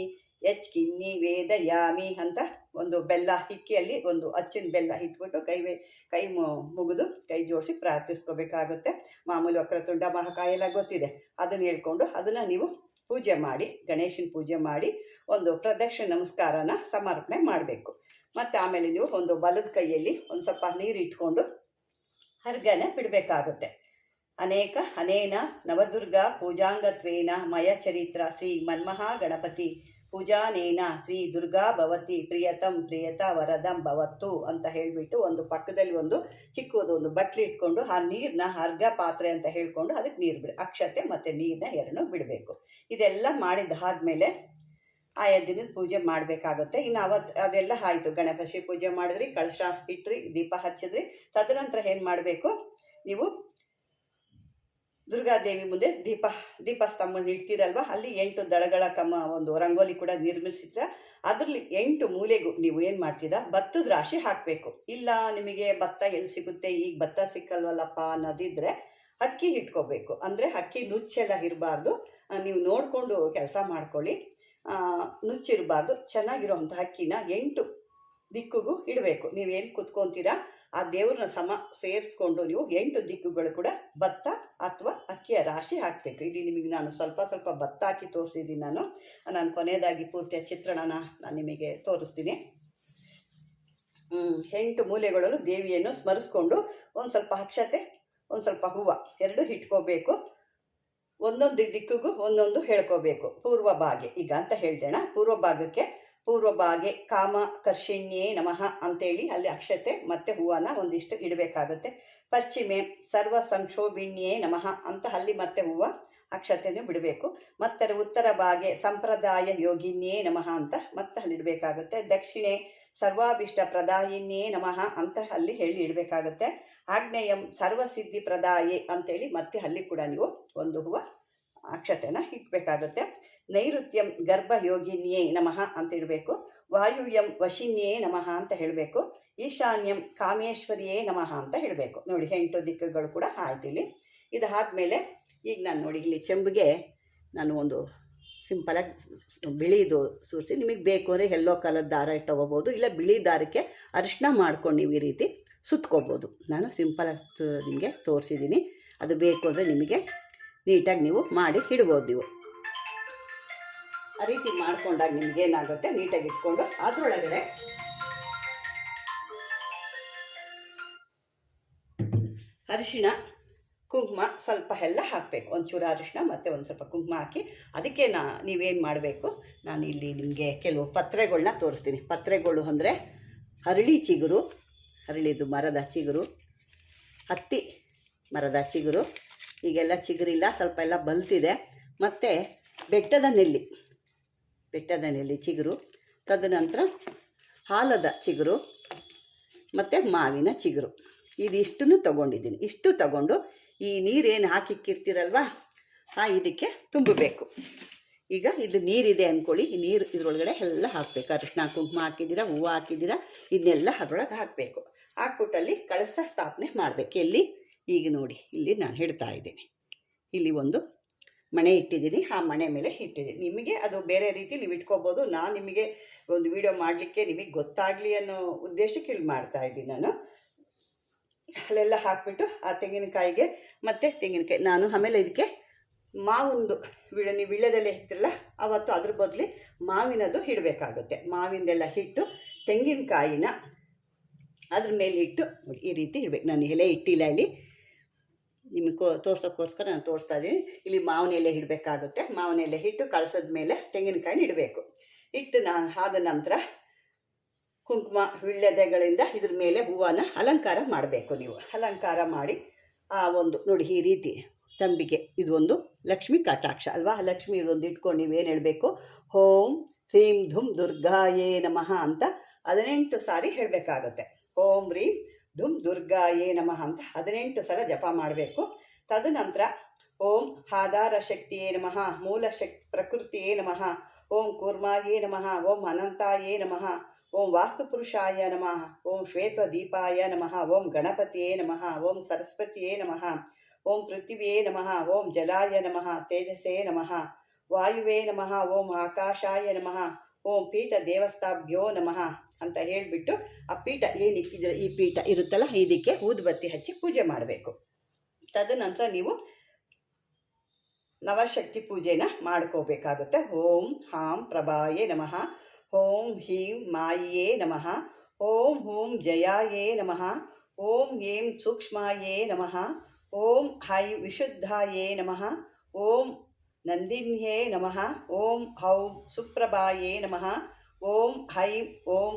ಎಚ್ ಕಿನ್ನಿ ವೇದಯಾಮಿ ಅಂತ ಒಂದು ಬೆಲ್ಲ ಹಿಕ್ಕಿಯಲ್ಲಿ ಒಂದು ಅಚ್ಚಿನ ಬೆಲ್ಲ ಇಟ್ಬಿಟ್ಟು ಕೈ ಕೈ ಮುಗಿದು ಕೈ ಜೋಡಿಸಿ ಪ್ರಾರ್ಥಿಸ್ಕೋಬೇಕಾಗುತ್ತೆ. ಮಾಮೂಲಿ ವಕ್ರತುಂಡ ತುಂಡ ಎಲ್ಲ ಗೊತ್ತಿದೆ. ಅದನ್ನು ಹೇಳ್ಕೊಂಡು ಅದನ್ನು ನೀವು ಪೂಜೆ ಮಾಡಿ, ಗಣೇಶನ ಪೂಜೆ ಮಾಡಿ ಒಂದು ಪ್ರದಕ್ಷಿಣ ನಮಸ್ಕಾರನ ಸಮರ್ಪಣೆ ಮಾಡಬೇಕು. ಮತ್ತು ಆಮೇಲೆ ನೀವು ಒಂದು ಬಲದ ಕೈಯಲ್ಲಿ ಒಂದು ಸ್ವಲ್ಪ ನೀರು ಇಟ್ಕೊಂಡು ಹರ್ಗನ ಬಿಡಬೇಕಾಗುತ್ತೆ. ಅನೇಕ ಅನೇನ ನವದುರ್ಗ ಪೂಜಾಂಗತ್ವೇನ ಮಯ ಚರಿತ್ರ ಶ್ರೀ ಮನ್ಮಹಾ ಗಣಪತಿ ಪೂಜಾನೇನ ಶ್ರೀ ದುರ್ಗಾ ಭವತಿ ಪ್ರಿಯತಂ ಪ್ರಿಯತ ವರದಂ ಭವತ್ತು ಅಂತ ಹೇಳಿಬಿಟ್ಟು ಒಂದು ಪಕ್ಕದಲ್ಲಿ ಒಂದು ಚಿಕ್ಕದು ಒಂದು ಬಟ್ಲಿ ಇಟ್ಕೊಂಡು ಆ ನೀರನ್ನ ಅರ್ಘ ಪಾತ್ರೆ ಅಂತ ಹೇಳ್ಕೊಂಡು ಅದಕ್ಕೆ ನೀರು ಬಿಡಿ, ಅಕ್ಷತೆ ಮತ್ತು ನೀರನ್ನ ಎರಡನ್ನೂ ಬಿಡಬೇಕು. ಇದೆಲ್ಲ ಮಾಡಿದಾದ್ಮೇಲೆ ಆಯಾ ದಿನದ ಪೂಜೆ ಮಾಡಬೇಕಾಗುತ್ತೆ. ಇನ್ನು ಅವತ್ತು ಅದೆಲ್ಲ ಆಯಿತು. ಗಣಪತಿ ಪೂಜೆ ಮಾಡಿದ್ರಿ, ಕಳಶ ಇಟ್ರಿ, ದೀಪ ಹಚ್ಚಿದ್ರಿ. ತದನಂತರ ಏನು ಮಾಡಬೇಕು? ನೀವು ದುರ್ಗಾದೇವಿ ಮುಂದೆ ದೀಪ ದೀಪ ಸ್ತಂಭ ಇಡ್ತೀರಲ್ವ? ಅಲ್ಲಿ ಎಂಟು ದಳಗಳ ಕಮ್ಮ ಒಂದು ರಂಗೋಲಿ ಕೂಡ ನಿರ್ಮಿಸಿದ್ರೆ. ಅದರಲ್ಲಿ ಎಂಟು ಮೂಲೆಗೂ ನೀವು ಏನು ಮಾಡ್ತೀರಾ? ಭತ್ತದ ರಾಶಿ ಹಾಕಬೇಕು. ಇಲ್ಲ, ನಿಮಗೆ ಭತ್ತ ಎಲ್ಲಿ ಸಿಗುತ್ತೆ? ಈಗ ಭತ್ತ ಸಿಕ್ಕಲ್ವಲ್ಲಪ್ಪ ಅನ್ನೋದಿದ್ರೆ ಅಕ್ಕಿ ಇಟ್ಕೋಬೇಕು. ಅಂದರೆ ಅಕ್ಕಿ ನುಚ್ಚೆಲ್ಲ ಇರಬಾರ್ದು. ನೀವು ನೋಡಿಕೊಂಡು ಕೆಲಸ ಮಾಡ್ಕೊಳ್ಳಿ. ನುಚ್ಚಿರಬಾರ್ದು. ಚೆನ್ನಾಗಿರುವಂಥ ಅಕ್ಕಿನ ಎಂಟು ದಿಕ್ಕಿಗೂ ಇಡಬೇಕು. ನೀವು ಎಲ್ಲಿ ಕುತ್ಕೊತೀರಾ, ಆ ದೇವ್ರನ್ನ ಸಮ ಸೇರಿಸ್ಕೊಂಡು ನೀವು ಎಂಟು ದಿಕ್ಕುಗಳು ಕೂಡ ಭತ್ತ ಅಥವಾ ಅಕ್ಕಿಯ ರಾಶಿ ಹಾಕಬೇಕು. ಇಲ್ಲಿ ನಿಮಗೆ ನಾನು ಸ್ವಲ್ಪ ಸ್ವಲ್ಪ ಭತ್ತ ಹಾಕಿ ತೋರಿಸಿದ್ದೀನಿ ನಾನು. ನಾನು ಕೊನೆಯದಾಗಿ ಪೂರ್ತಿಯ ಚಿತ್ರಣನ ನಾನು ನಿಮಗೆ ತೋರಿಸ್ತೀನಿ. ಎಂಟು ಮೂಲೆಗಳಲ್ಲೂ ದೇವಿಯನ್ನು ಸ್ಮರಿಸ್ಕೊಂಡು ಒಂದು ಸ್ವಲ್ಪ ಅಕ್ಷತೆ, ಒಂದು ಸ್ವಲ್ಪ ಹೂವು ಎರಡು ಇಟ್ಕೋಬೇಕು. ಒಂದೊಂದು ದಿಕ್ಕಿಗೂ ಒಂದೊಂದು ಹೇಳ್ಕೋಬೇಕು. ಪೂರ್ವ ಭಾಗೆ. ಈಗ ಅಂತ ಹೇಳ್ದೇಣ ಪೂರ್ವ ಭಾಗಕ್ಕೆ ಪೂರ್ವ ಕಾಮಕರ್ಷಿಣ್ಯೇ ಕಾಮ ಕರ್ಷಿಣ್ಯೇ ನಮಃ ಅಂತೇಳಿ ಅಲ್ಲಿ ಅಕ್ಷತೆ ಮತ್ತೆ ಹೂವನ್ನ ಒಂದಿಷ್ಟು ಇಡಬೇಕಾಗುತ್ತೆ. ಪಶ್ಚಿಮೆ ಸರ್ವ ಸಂಕ್ಷೋಭಿಣ್ಯೇ ನಮಃ ಅಂತ ಅಲ್ಲಿ ಮತ್ತೆ ಹೂವ ಅಕ್ಷತೆಯನ್ನು ಬಿಡಬೇಕು. ಮತ್ತೆ ಉತ್ತರ ಭಾಗೆ ಸಂಪ್ರದಾಯ ಯೋಗಿನ್ಯೇ ನಮಃ ಅಂತ ಮತ್ತೆ ಅಲ್ಲಿ ಇಡಬೇಕಾಗುತ್ತೆ. ದಕ್ಷಿಣೆ ಸರ್ವಾಭಿಷ್ಟ ಪ್ರದಾಯಿನ್ಯೇ ನಮಃ ಅಂತ ಅಲ್ಲಿ ಹೇಳಿ ಇಡಬೇಕಾಗುತ್ತೆ. ಆಗ್ನೇಯಂ ಸರ್ವಸಿದ್ಧಿ ಪ್ರದಾಯಿ ಅಂತೇಳಿ ಮತ್ತೆ ಅಲ್ಲಿ ಕೂಡ ನೀವು ಒಂದು ಹೂವ ಅಕ್ಷತೆನ ಇಕ್ಬೇಕಾಗುತ್ತೆ ನೈಋತ್ಯಂ ಗರ್ಭಯೋಗಿನ್ಯೇ ನಮಃ ಅಂತ ಇಡಬೇಕು ವಾಯುಯಂ ವಶಿನ್ಯೇ ನಮಃ ಅಂತ ಹೇಳಬೇಕು. ಈಶಾನ್ಯಂ ಕಾಮೇಶ್ವರಿಯೇ ನಮಃ ಅಂತ ಹೇಳಬೇಕು. ನೋಡಿ ಎಂಟು ದಿಕ್ಕುಗಳು ಕೂಡ ಆಯ್ತು ಇಲ್ಲಿ. ಇದಾದಮೇಲೆ ಈಗ ನಾನು ನೋಡಿ, ಇಲ್ಲಿ ಚೆಂಬಿಗೆ ನಾನು ಒಂದು ಸಿಂಪಲಾಗಿ ಬಿಳಿದು ಸೂರಿಸಿ, ನಿಮಗೆ ಬೇಕು ಅಂದರೆ ಎಲ್ಲೋ ಕಲರ್ ದಾರ ತೊಗೋಬೋದು. ಇಲ್ಲ ಬಿಳಿ ದಾರಕ್ಕೆ ಅರಿಶಿನ ಮಾಡ್ಕೊಂಡು ನೀವು ಈ ರೀತಿ ಸುತ್ಕೋಬೋದು. ನಾನು ಸಿಂಪಲಾಗಿ ನಿಮಗೆ ತೋರಿಸಿದ್ದೀನಿ. ಅದು ಬೇಕು ಅಂದರೆ ನಿಮಗೆ ನೀಟಾಗಿ ನೀವು ಮಾಡಿ ಇಡ್ಬೋದು ನೀವು. ಆ ರೀತಿ ಮಾಡ್ಕೊಂಡಾಗ ನಿಮ್ಗೆ ಏನಾಗುತ್ತೆ? ನೀಟಾಗಿ ಇಟ್ಕೊಂಡು ಅದರೊಳಗಡೆ ಅರಿಶಿಣ, ಕುಂಕುಮ ಸ್ವಲ್ಪ ಎಲ್ಲ ಹಾಕಬೇಕು. ಒಂಚೂರು ಅರಿಶಿಣ ಮತ್ತು ಒಂದು ಸ್ವಲ್ಪ ಕುಂಕುಮ ಹಾಕಿ ಅದಕ್ಕೆ ನಾ ನೀವೇನು ಮಾಡಬೇಕು? ನಾನು ಇಲ್ಲಿ ನಿಮಗೆ ಕೆಲವು ಪತ್ರೆಗಳನ್ನ ತೋರಿಸ್ತೀನಿ. ಪತ್ರೆಗಳು ಅಂದರೆ ಹರಳಿ ಚಿಗುರು ಹರಳಿದು ಮರದ ಚಿಗುರು, ಹತ್ತಿ ಮರದ ಚಿಗುರು. ಈಗೆಲ್ಲ ಚಿಗುರಿಲ್ಲ, ಸ್ವಲ್ಪ ಎಲ್ಲ ಬಲ್ತಿದೆ. ಮತ್ತು ಬೆಟ್ಟದ ನೆಲ್ಲಿ. ಬೆಟ್ಟದ ನೆಲ್ಲಿ ಚಿಗುರು, ತದನಂತರ ಹಾಲದ ಚಿಗುರು ಮತ್ತು ಮಾವಿನ ಚಿಗುರು. ಇದಿಷ್ಟನ್ನು ತಗೊಂಡಿದ್ದೀನಿ. ಇಷ್ಟು ತಗೊಂಡು ಈ ನೀರೇನು ಹಾಕಿಕ್ಕಿರ್ತೀರಲ್ವಾ? ಆ ಇದಕ್ಕೆ ತುಂಬಬೇಕು. ಈಗ ಇದು ನೀರಿದೆ ಅಂದ್ಕೊಳ್ಳಿ ಈ ನೀರು ಇದ್ರೊಳಗಡೆ ಎಲ್ಲ ಹಾಕಬೇಕು. ಅರಿಶಿನ, ಕುಂಕುಮ ಹಾಕಿದ್ದೀರಾ, ಹೂವು ಹಾಕಿದ್ದೀರಾ ಇದನ್ನೆಲ್ಲ ಅದರೊಳಗೆ ಹಾಕಬೇಕು. ಹಾಕ್ಬಿಟ್ಟಲ್ಲಿ ಕಳಸ ಸ್ಥಾಪನೆ ಮಾಡಬೇಕು. ಎಲ್ಲಿ? ಈಗ ನೋಡಿ, ಇಲ್ಲಿ ನಾನು ಹಿಡ್ತಾ ಇದ್ದೀನಿ. ಇಲ್ಲಿ ಒಂದು ಮಣೆ ಇಟ್ಟಿದ್ದೀನಿ, ಆ ಮಣೆ ಮೇಲೆ ಇಟ್ಟಿದ್ದೀನಿ. ನಿಮಗೆ ಅದು ಬೇರೆ ರೀತಿ ನೀವು ಇಟ್ಕೋಬೋದು. ನಾನು ನಿಮಗೆ ಒಂದು ವಿಡಿಯೋ ಮಾಡಲಿಕ್ಕೆ ನಿಮಗೆ ಗೊತ್ತಾಗಲಿ ಅನ್ನೋ ಉದ್ದೇಶಕ್ಕೆ ಇಲ್ಲಿ ಮಾಡ್ತಾ ಇದ್ದೀನಿ ನಾನು. ಅಲ್ಲೆಲ್ಲ ಹಾಕ್ಬಿಟ್ಟು ಆ ತೆಂಗಿನಕಾಯಿಗೆ ಮತ್ತು ತೆಂಗಿನಕಾಯಿ, ನಾನು ಆಮೇಲೆ ಇದಕ್ಕೆ ಮಾವಿಂದು ವಿಳ, ನೀವು ವಿಳ್ಯದಲ್ಲೇ ಇರ್ತಿರಲ್ಲ ಅವತ್ತು ಅದ್ರ ಬದಲು ಮಾವಿನದು ಇಡಬೇಕಾಗುತ್ತೆ. ಮಾವಿಂದೆಲ್ಲ ಹಿಟ್ಟು ತೆಂಗಿನಕಾಯಿನ ಅದ್ರ ಮೇಲೆ ಇಟ್ಟು ಈ ರೀತಿ ಇಡಬೇಕು. ನಾನು ಎಲೆ ಇಟ್ಟಿಲ್ಲ ಇಲ್ಲಿ. ನಿಮಗೆ ಕೋ ತೋರ್ಸೋಕ್ಕೋಸ್ಕರ ನಾನು ತೋರಿಸ್ತಾ ಇದ್ದೀನಿ. ಇಲ್ಲಿ ಮಾವಿನ ಎಲೆ ಇಡಬೇಕಾಗುತ್ತೆ. ಮಾವಿನ ಎಲೆ ಹಿಟ್ಟು ಕಳ್ಸದ ಮೇಲೆ ತೆಂಗಿನಕಾಯಿ ಇಡಬೇಕು. ಇಟ್ಟು ನಾ ಆದ ನಂತರ ಕುಂಕುಮ ವಿಳ್ಳೆದೆಗಳಿಂದ ಇದ್ರ ಮೇಲೆ ಹೂವನ್ನು ಅಲಂಕಾರ ಮಾಡಬೇಕು ನೀವು. ಅಲಂಕಾರ ಮಾಡಿ ಆ ಒಂದು, ನೋಡಿ ಈ ರೀತಿ ತಂಬಿಗೆ ಇದು ಒಂದು ಲಕ್ಷ್ಮೀ ಕಟಾಕ್ಷ ಅಲ್ವಾ? ಲಕ್ಷ್ಮಿ ಇದೊಂದು ಇಟ್ಕೊಂಡು ನೀವೇನು ಹೇಳಬೇಕು? ಓಂ ಹ್ರೀಂ ಧುಮ್ ದುರ್ಗಾಯೇ ನಮಃ ಅಂತ ಹದಿನೆಂಟು ಸಾರಿ ಹೇಳಬೇಕಾಗುತ್ತೆ. ಓಂ ಹ್ರೀಂ ಧುಮ್ ದುರ್ಗಾಯೇ ನಮಃ ಅಂತ ಹದಿನೆಂಟು ಸಲ ಜಪ ಮಾಡಬೇಕು ತದನಂತರ ಓಂ ಆಧಾರ ಶಕ್ತಿಯೇ ನಮಃ ಮೂಲ ಶಕ್ ಪ್ರಕೃತಿಯೇ ನಮಃ ಓಂ ಕೂರ್ಮಾಯೇ ನಮಃ ಓಂ ಅನಂತಾಯೇ ನಮಃ ಓಂ ವಾಸ್ತುಪುರುಷಾಯ ನಮಃ ಓಂ ಶ್ವೇತದೀಪಾಯ ನಮಃ ಓಂ ಗಣಪತಿಯೇ ನಮಃ ಓಂ ಸರಸ್ವತಿಯೇ ನಮಃ ಓಂ ಪೃಥಿವಿಯೇ ನಮಃ ಓಂ ಜಲಾಯ ನಮಃ ತೇಜಸೇ ನಮಃ ವಾಯುವೇ ನಮಃ ಓಂ ಆಕಾಶಾಯ ನಮಃ ಓಂ ಪೀಠ ದೇವಸ್ಥಾಭ್ಯೋ ನಮಃ ಅಂತ ಹೇಳಿಬಿಟ್ಟು ಆ ಪೀಠ ಏನಿಕ್ಕಿದ್ರೆ ಈ ಪೀಠ ಇರುತ್ತಲ್ಲ, ಇದಕ್ಕೆ ಊದುಬತ್ತಿ ಹಚ್ಚಿ ಪೂಜೆ ಮಾಡಬೇಕು. ತದನಂತರ ನೀವು ನವಶಕ್ತಿ ಪೂಜೆನ ಮಾಡ್ಕೋಬೇಕಾಗುತ್ತೆ. ಓಂ ಹಾಂ ಪ್ರಭಾಯೇ ನಮಃ. ಓಂ ಹೀಂ ಮಾಯೇ ನಮಃ. ಓಂ ಹೂಂ ಜಯಾಯೇ ನಮಃ. ಓಂ ಏಂ ಸೂಕ್ಷ್ಮಾಯೇ ನಮಃ. ಓಂ ಹೈ ವಿಶುದ್ಧಾಯೇ ನಮಃ. ಓಂ ನಂದಿನ್ಯೇ ನಮಃ. ಓಂ ಹೌ ಸುಪ್ರಭಾಯೇ ನಮಃ. ಓಂ ಹೈಂ ಓಂ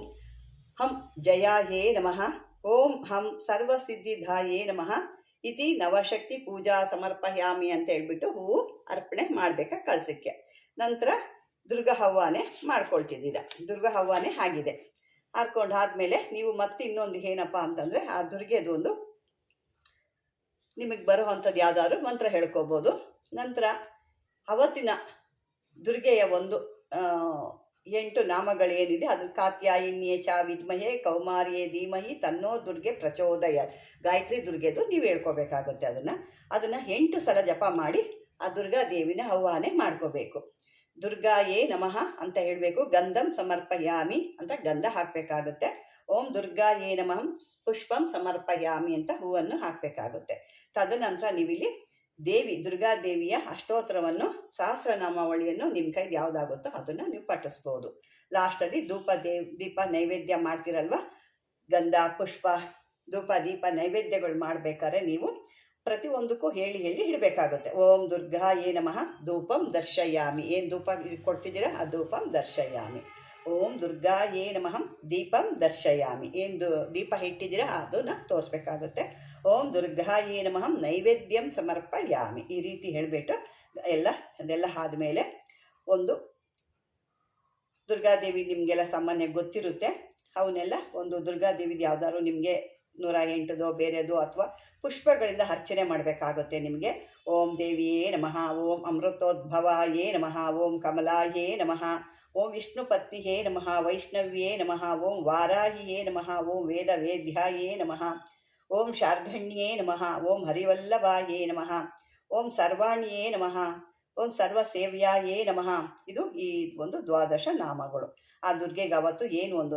ಹಂ ಜಯಾಯೇ ನಮಃ ಓಂ ಹಂ ಸರ್ವಸಿದ್ಧಿಧಾಯೇ ನಮಃ ಇತಿ ನವಶಕ್ತಿ ಪೂಜಾ ಸಮರ್ಪಯಾಮಿ ಅಂತ ಹೇಳ್ಬಿಟ್ಟು ಹೂವು ಅರ್ಪಣೆ ಮಾಡಬೇಕಾ ಕಳ್ಸಕ್ಕೆ. ನಂತರ ದುರ್ಗ ಹವ್ವಾನೆ ಮಾಡ್ಕೊಳ್ತಿದ್ದೀರ. ದುರ್ಗ ಹವ್ವಾನೆ ಆಗಿದೆ. ಹಾರ್ಕೊಂಡು ಆದಮೇಲೆ ನೀವು ಮತ್ತೆ ಇನ್ನೊಂದು ಏನಪ್ಪ ಅಂತಂದರೆ ಆ ದುರ್ಗೆದು ಒಂದು ನಿಮಗೆ ಬರುವಂಥದ್ದು ಯಾವ್ದಾದ್ರು ಮಂತ್ರ ಹೇಳ್ಕೋಬೋದು. ನಂತರ ಅವತ್ತಿನ ದುರ್ಗೆಯ ಒಂದು ಎಂಟು ನಾಮಗಳೇನಿದೆ ಅದು ಕಾತ್ಯಾಯಿನ್ಯೇ ಚ, ವಿದ್ಮಹೆ, ಕೌಮಾರಿಯೇ, ಧೀಮಹಿ, ತನ್ನೋ ದುರ್ಗೆ ಪ್ರಚೋದಯ. ಗಾಯತ್ರಿ ದುರ್ಗೆದು ನೀವು ಹೇಳ್ಕೋಬೇಕಾಗುತ್ತೆ ಅದನ್ನು. ಅದನ್ನು ಎಂಟು ಸಲ ಜಪ ಮಾಡಿ ಆ ದುರ್ಗಾ ದೇವಿನ ಆಹ್ವಾನೆ ಮಾಡ್ಕೋಬೇಕು. ದುರ್ಗಾಯೇ ನಮಃ ಅಂತ ಹೇಳಬೇಕು. ಗಂಧಂ ಸಮರ್ಪಯಾಮಿ ಅಂತ ಗಂಧ ಹಾಕಬೇಕಾಗುತ್ತೆ. ಓಂ ದುರ್ಗಾಯೇ ನಮಃ, ಪುಷ್ಪಂ ಸಮರ್ಪಯಾಮಿ ಅಂತ ಹೂವನ್ನು ಹಾಕಬೇಕಾಗುತ್ತೆ. ತದನಂತರ ನೀವಿಲ್ಲಿ ದೇವಿ ದುರ್ಗಾದೇವಿಯ ಅಷ್ಟೋತ್ತರವನ್ನು ಸಹಸ್ರನಾಮಾವಳಿಯನ್ನು ನಿಮ್ಮ ಕೈಗೆ ಯಾವುದಾಗುತ್ತೋ ಅದನ್ನು ನೀವು ಪಠಿಸ್ಬೋದು. ಲಾಸ್ಟಲ್ಲಿ ಧೂಪ ದೇವ್ ದೀಪ ನೈವೇದ್ಯ ಮಾಡ್ತಿರಲ್ವ? ಗಂಧ, ಪುಷ್ಪ, ಧೂಪ, ದೀಪ ನೈವೇದ್ಯಗಳು ಮಾಡಬೇಕಾದ್ರೆ ನೀವು ಪ್ರತಿಯೊಂದಕ್ಕೂ ಹೇಳಿ ಹೇಳಿ ಇಡಬೇಕಾಗುತ್ತೆ. ಓಂ ದುರ್ಗಾ ಏ ನಮಃ, ಧೂಪಂ ದರ್ಶಯಾಮಿ. ಏನು ಧೂಪ ಕೊಡ್ತಿದ್ದೀರಾ? ಆ ಧೂಪಂ ದರ್ಶಯಾಮಿ. ಓಂ ದುರ್ಗಾ ಏ ನಮಃ, ದೀಪಂ ದರ್ಶಯಾಮಿ. ಏನು ದೀಪ ಇಟ್ಟಿದ್ದೀರಾ? ಅದನ್ನು ತೋರಿಸ್ಬೇಕಾಗುತ್ತೆ. ಓಂ ದುರ್ಗಾಯೇ ಏ ನಮಃ ನೈವೇದ್ಯಂ ಸಮರ್ಪಯಾಮಿ. ಈ ರೀತಿ ಹೇಳಿಬಿಟ್ಟು ಎಲ್ಲ, ಅದೆಲ್ಲ ಆದಮೇಲೆ ಒಂದು ದುರ್ಗಾದೇವಿ ನಿಮಗೆಲ್ಲ ಸಾಮಾನ್ಯ ಗೊತ್ತಿರುತ್ತೆ. ಅವನ್ನೆಲ್ಲ ಒಂದು ದುರ್ಗಾದೇವಿದು ಯಾವ್ದಾದ್ರು ನಿಮಗೆ ನೂರ ಎಂಟದೋ, ಬೇರೆದೋ ಅಥವಾ ಪುಷ್ಪಗಳಿಂದ ಅರ್ಚನೆ ಮಾಡಬೇಕಾಗುತ್ತೆ ನಿಮಗೆ. ಓಂ ದೇವಿಯೇ ನಮಃ, ಓಂ ಅಮೃತೋದ್ಭವ ಅಮೃತೋದ್ಭವಾಯೇ ನಮಃ, ಓಂ ಕಮಲಾಯೇ ನಮಃ, ಓಂ ವಿಷ್ಣು ಪತ್ನಿಯೇ ನಮಃ, ವೈಷ್ಣವ್ಯೇ ನಮಃ, ಓಂ ವಾರಾಹಿಯೇ ನಮಃ, ಓಂ ವೇದ ವೇದ್ಯಾಯೇ ನಮಃ. ಓಂ ಶಾರ್ಘಣ್ಯೇ ನಮಃ, ಓಂ ಹರಿವಲ್ಲಭಾಯೇ ನಮಃ, ಓಂ ಸರ್ವಾಣಿಯೇ ನಮಃ, ಓಂ ಸರ್ವ ಸರ್ವಸೇವ್ಯಾಯೇ ನಮಃ. ಇದು ಈ ಒಂದು ದ್ವಾದಶ ನಾಮಗಳು. ಆ ದುರ್ಗೆಗೆ ಅವತ್ತು ಏನು ಒಂದು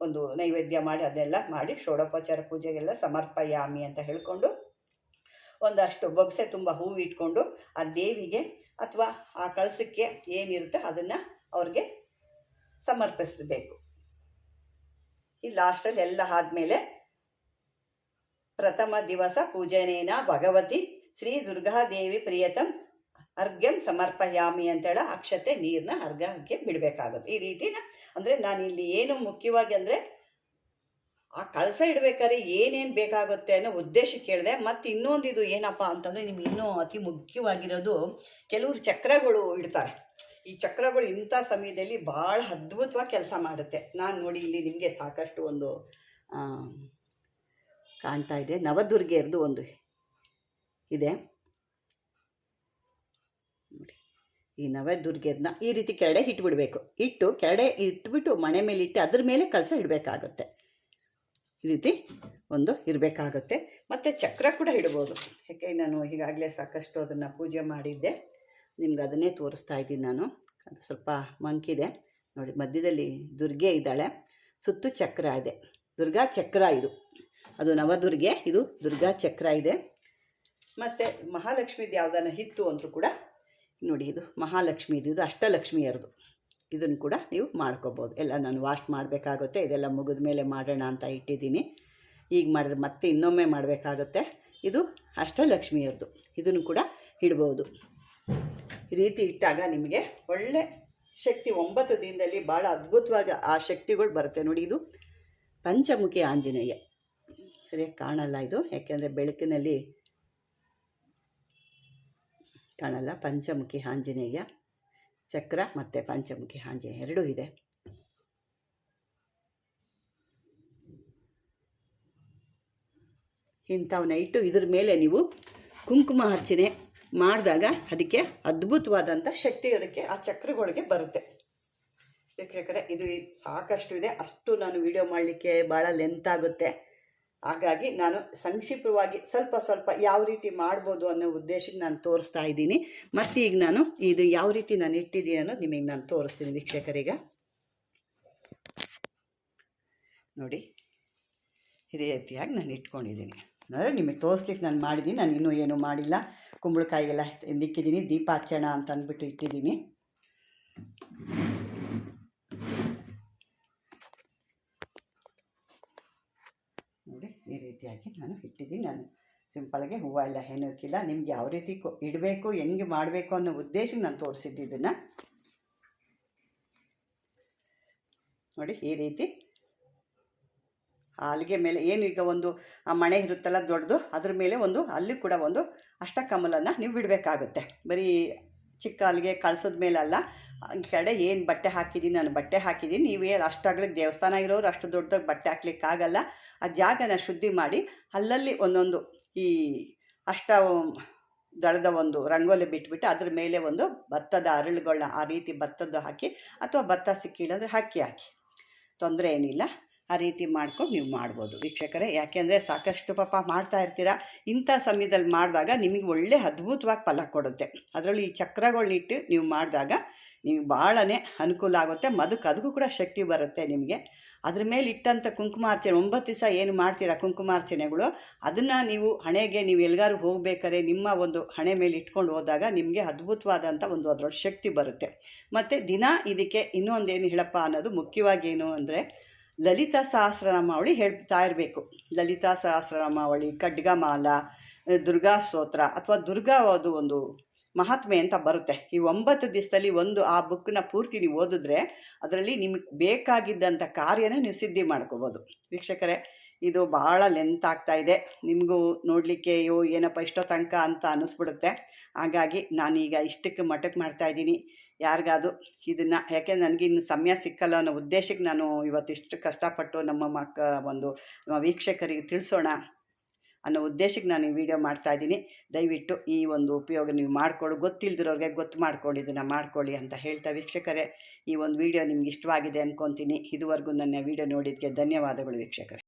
ಒಂದು ನೈವೇದ್ಯ ಮಾಡಿ ಅದೆಲ್ಲ ಮಾಡಿ ಷೋಡೋಪಚಾರ ಪೂಜೆಗೆಲ್ಲ ಸಮರ್ಪಯಾಮಿ ಅಂತ ಹೇಳಿಕೊಂಡು ಒಂದಷ್ಟು ಬೊಗ್ಸೆ ತುಂಬ ಹೂವು ಇಟ್ಕೊಂಡು ಆ ದೇವಿಗೆ ಅಥವಾ ಆ ಕಳಸಕ್ಕೆ ಏನಿರುತ್ತೆ ಅದನ್ನು ಅವ್ರಿಗೆ ಸಮರ್ಪಿಸಬೇಕು. ಈ ಲಾಸ್ಟಲ್ಲಿ ಎಲ್ಲ ಆದಮೇಲೆ ಪ್ರಥಮ ದಿವಸ ಪೂಜನೇನ ಭಗವತಿ ಶ್ರೀ ದುರ್ಗಾದೇವಿ ಪ್ರಿಯತಂ ಅರ್ಘ್ಯಂ ಸಮರ್ಪಯಾಮಿ ಅಂತೇಳಿ ಅಕ್ಷತೆ ನೀರನ್ನ ಅರ್ಘಕ್ಕೆ ಬಿಡಬೇಕಾಗುತ್ತೆ. ಈ ರೀತಿನ ಅಂದರೆ ನಾನು ಇಲ್ಲಿ ಏನು ಮುಖ್ಯವಾಗಿ ಅಂದರೆ ಆ ಕಳಸ ಇಡಬೇಕಾದ್ರೆ ಏನೇನು ಬೇಕಾಗುತ್ತೆ ಅನ್ನೋ ಉದ್ದೇಶ ಕೇಳಿದೆ, ಮತ್ತು ಇನ್ನೊಂದು ಇದು ಏನಪ್ಪ ಅಂತಂದರೆ ನಿಮ್ಗೆ ಇನ್ನೂ ಅತಿ ಮುಖ್ಯವಾಗಿರೋದು ಕೆಲವರು ಚಕ್ರಗಳು ಇಡ್ತಾರೆ. ಈ ಚಕ್ರಗಳು ಇಂಥ ಸಮಯದಲ್ಲಿ ಭಾಳ ಅದ್ಭುತವಾಗಿ ಕೆಲಸ ಮಾಡುತ್ತೆ. ನಾನು ನೋಡಿ ಇಲ್ಲಿ ನಿಮಗೆ ಸಾಕಷ್ಟು ಒಂದು ಕಾಣ್ತಾ ಇದೆ. ನವದುರ್ಗೆಯರ್ದು ಒಂದು ಇದೆ. ನೋಡಿ, ಈ ನವದುರ್ಗೆಯರನ್ನ ಈ ರೀತಿ ಕೆರಡೆ ಇಟ್ಬಿಡ್ಬೇಕು. ಇಟ್ಟು ಕೆರಡೆ ಇಟ್ಬಿಟ್ಟು ಮಣೆ ಮೇಲೆ ಇಟ್ಟು ಅದ್ರ ಮೇಲೆ ಕಲಸ ಇಡಬೇಕಾಗುತ್ತೆ. ಈ ರೀತಿ ಒಂದು ಇರಬೇಕಾಗುತ್ತೆ. ಮತ್ತು ಚಕ್ರ ಕೂಡ ಇಡ್ಬೋದು. ಯಾಕೆ ನಾನು ಈಗಾಗಲೇ ಸಾಕಷ್ಟು ಅದನ್ನು ಪೂಜೆ ಮಾಡಿದ್ದೆ. ನಿಮ್ಗೆ ಅದನ್ನೇ ತೋರಿಸ್ತಾ ಇದ್ದೀನಿ ನಾನು. ಅದು ಸ್ವಲ್ಪ ಮಂಕಿದೆ. ನೋಡಿ, ಮಧ್ಯದಲ್ಲಿ ದುರ್ಗೆ ಇದ್ದಾಳೆ. ಸುತ್ತು ಚಕ್ರ ಇದೆ. ದುರ್ಗಾ ಚಕ್ರ ಇದು. ಅದು ನವದುರ್ಗೆ, ಇದು ದುರ್ಗಾ ಚಕ್ರ ಇದೆ. ಮತ್ತು ಮಹಾಲಕ್ಷ್ಮಿದು ಯಾವುದನ್ನ ಹಿತ್ತು ಅಂದರೂ ಕೂಡ ನೋಡಿ ಇದು ಮಹಾಲಕ್ಷ್ಮಿದು, ಇದು ಅಷ್ಟಲಕ್ಷ್ಮಿಯರದು. ಇದನ್ನು ಕೂಡ ನೀವು ಮಾಡ್ಕೋಬೋದು. ಎಲ್ಲ ನಾನು ವಾಶ್ ಮಾಡಬೇಕಾಗುತ್ತೆ, ಇದೆಲ್ಲ ಮುಗಿದ ಮೇಲೆ ಮಾಡೋಣ ಅಂತ ಇಟ್ಟಿದ್ದೀನಿ. ಈಗ ಮಾಡಿದ್ರೆ ಮತ್ತೆ ಇನ್ನೊಮ್ಮೆ ಮಾಡಬೇಕಾಗುತ್ತೆ. ಇದು ಅಷ್ಟಲಕ್ಷ್ಮಿಯರದು. ಇದನ್ನು ಕೂಡ ಇಡ್ಬೋದು. ಈ ರೀತಿ ಇಟ್ಟಾಗ ನಿಮಗೆ ಒಳ್ಳೆ ಶಕ್ತಿ, ಒಂಬತ್ತು ದಿನದಲ್ಲಿ ಭಾಳ ಅದ್ಭುತವಾಗಿ ಆ ಶಕ್ತಿಗಳು ಬರುತ್ತೆ. ನೋಡಿ ಇದು ಪಂಚಮುಖಿ ಆಂಜನೇಯ. ಸರಿಯಾಗಿ ಕಾಣಲ್ಲ ಇದು. ಯಾಕೆಂದರೆ ಬೆಳಕಿನಲ್ಲಿ ಕಾಣಲ್ಲ. ಪಂಚಮುಖಿ ಆಂಜನೇಯ ಚಕ್ರ ಮತ್ತು ಪಂಚಮುಖಿ ಆಂಜನೇಯ ಎರಡೂ ಇದೆ. ಇಂಥವನ್ನ ಇಟ್ಟು ಇದ್ರ ಮೇಲೆ ನೀವು ಕುಂಕುಮ ಅರ್ಚನೆ ಮಾಡಿದಾಗ ಅದಕ್ಕೆ ಅದ್ಭುತವಾದಂಥ ಶಕ್ತಿ ಅದಕ್ಕೆ ಆ ಚಕ್ರಗಳಿಗೆ ಬರುತ್ತೆ. ಯಾಕಂದರೆ ಇದು ಸಾಕಷ್ಟು ಇದೆ. ಅಷ್ಟು ನಾನು ವಿಡಿಯೋ ಮಾಡಲಿಕ್ಕೆ ಭಾಳ ಲೆಂತ್ ಆಗುತ್ತೆ. ಹಾಗಾಗಿ ನಾನು ಸಂಕ್ಷಿಪ್ತವಾಗಿ ಸ್ವಲ್ಪ ಸ್ವಲ್ಪ ಯಾವ ರೀತಿ ಮಾಡ್ಬೋದು ಅನ್ನೋ ಉದ್ದೇಶಕ್ಕೆ ನಾನು ತೋರಿಸ್ತಾ ಇದ್ದೀನಿ. ಮತ್ತು ಈಗ ನಾನು ಇದು ಯಾವ ರೀತಿ ನಾನು ಇಟ್ಟಿದ್ದೀನಿ ಅನ್ನೋದು ನಿಮಗೆ ನಾನು ತೋರಿಸ್ತೀನಿ ವೀಕ್ಷಕರೀಗ. ನೋಡಿ, ಹಿರಿಯ ರೀತಿಯಾಗಿ ನಾನು ಇಟ್ಕೊಂಡಿದ್ದೀನಿ. ಅಂದರೆ ನಿಮಗೆ ತೋರಿಸ್ಲಿಕ್ಕೆ ನಾನು ಮಾಡಿದ್ದೀನಿ, ನಾನು ಇನ್ನೂ ಏನೂ ಮಾಡಿಲ್ಲ. ಕುಂಬಳಕಾಯಿಗೆಲ್ಲ ಇಕ್ಕಿದ್ದೀನಿ ದೀಪಾಚರಣ ಅಂತ ಅಂದ್ಬಿಟ್ಟು ಇಟ್ಟಿದ್ದೀನಿ. ರೀತಿಯಾಗಿ ನಾನು ಇಟ್ಟಿದ್ದೀನಿ. ನಾನು ಸಿಂಪಲ್ಗೆ ಹೂವು ಎಲ್ಲ ಏನೂ ಇಕ್ಕಿಲ್ಲ ನಿಮ್ಗೆ ಯಾವ ರೀತಿ ಇಡಬೇಕು, ಹೆಂಗೆ ಮಾಡಬೇಕು ಅನ್ನೋ ಉದ್ದೇಶಕ್ಕೆ ನಾನು ತೋರಿಸಿದ್ದು ಇದನ್ನು. ನೋಡಿ, ಈ ರೀತಿ. ಹಾಲಿಗೆ ಮೇಲೆ ಏನು ಈಗ ಒಂದು, ಆ ಮಣೆ ಇರುತ್ತಲ್ಲ ದೊಡ್ಡದು, ಅದ್ರ ಮೇಲೆ ಒಂದು, ಅಲ್ಲಿ ಕೂಡ ಒಂದು ಅಷ್ಟಕಮಲನ್ನು ನೀವು ಬಿಡಬೇಕಾಗುತ್ತೆ. ಬರೀ ಚಿಕ್ಕ ಅಲ್ಲಿಗೆ ಕಳ್ಸೋದ ಮೇಲಲ್ಲ ಈ ಕಡೆ ಏನು ಬಟ್ಟೆ ಹಾಕಿದ್ದೀನಿ ನಾನು ಬಟ್ಟೆ ಹಾಕಿದ್ದೀನಿ ನೀವೇ ಅಷ್ಟಾಗ್ಲಿಕ್ಕೆ ದೇವಸ್ಥಾನ ಇರೋರು ಅಷ್ಟು ದೊಡ್ಡದಾಗಿ ಬಟ್ಟೆ ಹಾಕ್ಲಿಕ್ಕಾಗಲ್ಲ ಆ ಜಾಗನ ಶುದ್ಧಿ ಮಾಡಿ ಅಲ್ಲಲ್ಲಿ ಒಂದೊಂದು ಈ ಅಷ್ಟ ದಳದ ಒಂದು ರಂಗೋಲಿ ಬಿಟ್ಬಿಟ್ಟು ಅದ್ರ ಮೇಲೆ ಒಂದು ಭತ್ತದ ಅರಳುಗಳನ್ನ ಆ ರೀತಿ ಭತ್ತದ್ದು ಹಾಕಿ ಅಥವಾ ಭತ್ತ ಸಿಕ್ಕಿಲ್ಲ ಅಂದರೆ ಅಕ್ಕಿ ಹಾಕಿ. ತೊಂದರೆ ಏನಿಲ್ಲ. ಆ ರೀತಿ ಮಾಡ್ಕೊಂಡು ನೀವು ಮಾಡ್ಬೋದು. ವೀಕ್ಷಕರೇ, ಯಾಕೆಂದರೆ ಸಾಕಷ್ಟು ಪಾಪ ಮಾಡ್ತಾ ಇರ್ತೀರ? ಇಂಥ ಸಮಯದಲ್ಲಿ ಮಾಡಿದಾಗ ನಿಮಗೆ ಒಳ್ಳೆ ಅದ್ಭುತವಾಗಿ ಫಲ ಕೊಡುತ್ತೆ. ಅದರಲ್ಲಿ ಈ ಚಕ್ರಗಳನ್ನಿಟ್ಟು ನೀವು ಮಾಡಿದಾಗ ನಿಮಗೆ ಭಾಳನೇ ಅನುಕೂಲ ಆಗುತ್ತೆ. ಮದಕ್ಕೆ ಅದಕ್ಕೂ ಕೂಡ ಶಕ್ತಿ ಬರುತ್ತೆ ನಿಮಗೆ. ಅದ್ರ ಮೇಲೆ ಇಟ್ಟಂಥ ಕುಂಕುಮಾರ್ಚನೆ ಒಂಬತ್ತು ದಿವಸ ಏನು ಮಾಡ್ತೀರಾ ಕುಂಕುಮಾರ್ಚನೆಗಳು ಅದನ್ನು ನೀವು ಹಣೆಗೆ ನೀವು ಎಲ್ಗಾರು ಹೋಗಬೇಕಾದ್ರೆ ನಿಮ್ಮ ಒಂದು ಹಣೆ ಮೇಲೆ ಇಟ್ಕೊಂಡು ಹೋದಾಗ ನಿಮಗೆ ಅದ್ಭುತವಾದಂಥ ಒಂದು ಅದರೊಳಗೆ ಶಕ್ತಿ ಬರುತ್ತೆ. ಮತ್ತು ದಿನ ಇದಕ್ಕೆ ಇನ್ನೊಂದೇನು ಹೇಳಪ್ಪ ಅನ್ನೋದು ಮುಖ್ಯವಾಗಿ ಏನು ಅಂದರೆ ಲಲಿತಾ ಸಹಸ್ರನಾಮಾವಳಿ ಹೇಳ್ತಾ ಇರಬೇಕು. ಲಲಿತಾ ಸಹಸ್ರನಾಮಾವಳಿ, ಖಡ್ಗಮಾಲ ದುರ್ಗಾ ಸ್ತೋತ್ರ ಅಥವಾ ದುರ್ಗಾ ಅದು ಒಂದು ಮಹಾತ್ಮೆ ಅಂತ ಬರುತ್ತೆ. ಈ ಒಂಬತ್ತು ದಿವಸದಲ್ಲಿ ಒಂದು ಆ ಬುಕ್ನ ಪೂರ್ತಿ ನೀವು ಓದಿದ್ರೆ ಅದರಲ್ಲಿ ನಿಮಗೆ ಬೇಕಾಗಿದ್ದಂಥ ಕಾರ್ಯನ ನೀವು ಸಿದ್ಧಿ ಮಾಡ್ಕೋಬೋದು. ವೀಕ್ಷಕರೇ, ಇದು ಭಾಳ ಲೆಂತ್ ಆಗ್ತಾ ಇದೆ. ನಿಮಗೂ ನೋಡಲಿಕ್ಕೆ, ಅಯ್ಯೋ, ಏನಪ್ಪ ಇಷ್ಟೋ ತನಕ ಅಂತ ಅನ್ನಿಸ್ಬಿಡುತ್ತೆ ಹಾಗಾಗಿ ನಾನೀಗ ಇಷ್ಟಕ್ಕೆ ಮಟ್ಟಕ್ಕೆ ಮಾಡ್ತಾಯಿದ್ದೀನಿ ಯಾರಿಗಾದು ಇದನ್ನು, ಯಾಕೆ ನನಗೆ ಇನ್ನು ಸಮಯ ಸಿಕ್ಕಲ್ಲ ಅನ್ನೋ ಉದ್ದೇಶಕ್ಕೆ ನಾನು ಇವತ್ತಿಷ್ಟು ಕಷ್ಟಪಟ್ಟು ನಮ್ಮ ಮಕ್ಕ, ಒಂದು ವೀಕ್ಷಕರಿಗೆ ತಿಳಿಸೋಣ ಅನ್ನೋ ಉದ್ದೇಶಕ್ಕೆ ನಾನು ಈ ವಿಡಿಯೋ ಮಾಡ್ತಾಯಿದ್ದೀನಿ ದಯವಿಟ್ಟು ಈ ಒಂದು ಉಪಯೋಗ ನೀವು ಮಾಡಿಕೊಳ್ಳಿ. ಗೊತ್ತಿಲ್ಲದಿರೋರಿಗೆ ಗೊತ್ತು ಮಾಡ್ಕೊಳ್ಳಿ, ಇದನ್ನು ಮಾಡ್ಕೊಳ್ಳಿ ಅಂತ ಹೇಳ್ತಾ ವೀಕ್ಷಕರೇ, ಈ ಒಂದು ವಿಡಿಯೋ ನಿಮ್ಗೆ ಇಷ್ಟವಾಗಿದೆ ಅಂದ್ಕೊತೀನಿ ಇದುವರೆಗೂ ನನ್ನ ವಿಡಿಯೋ ನೋಡಿದ್ದಕ್ಕೆ ಧನ್ಯವಾದಗಳು ವೀಕ್ಷಕರೇ.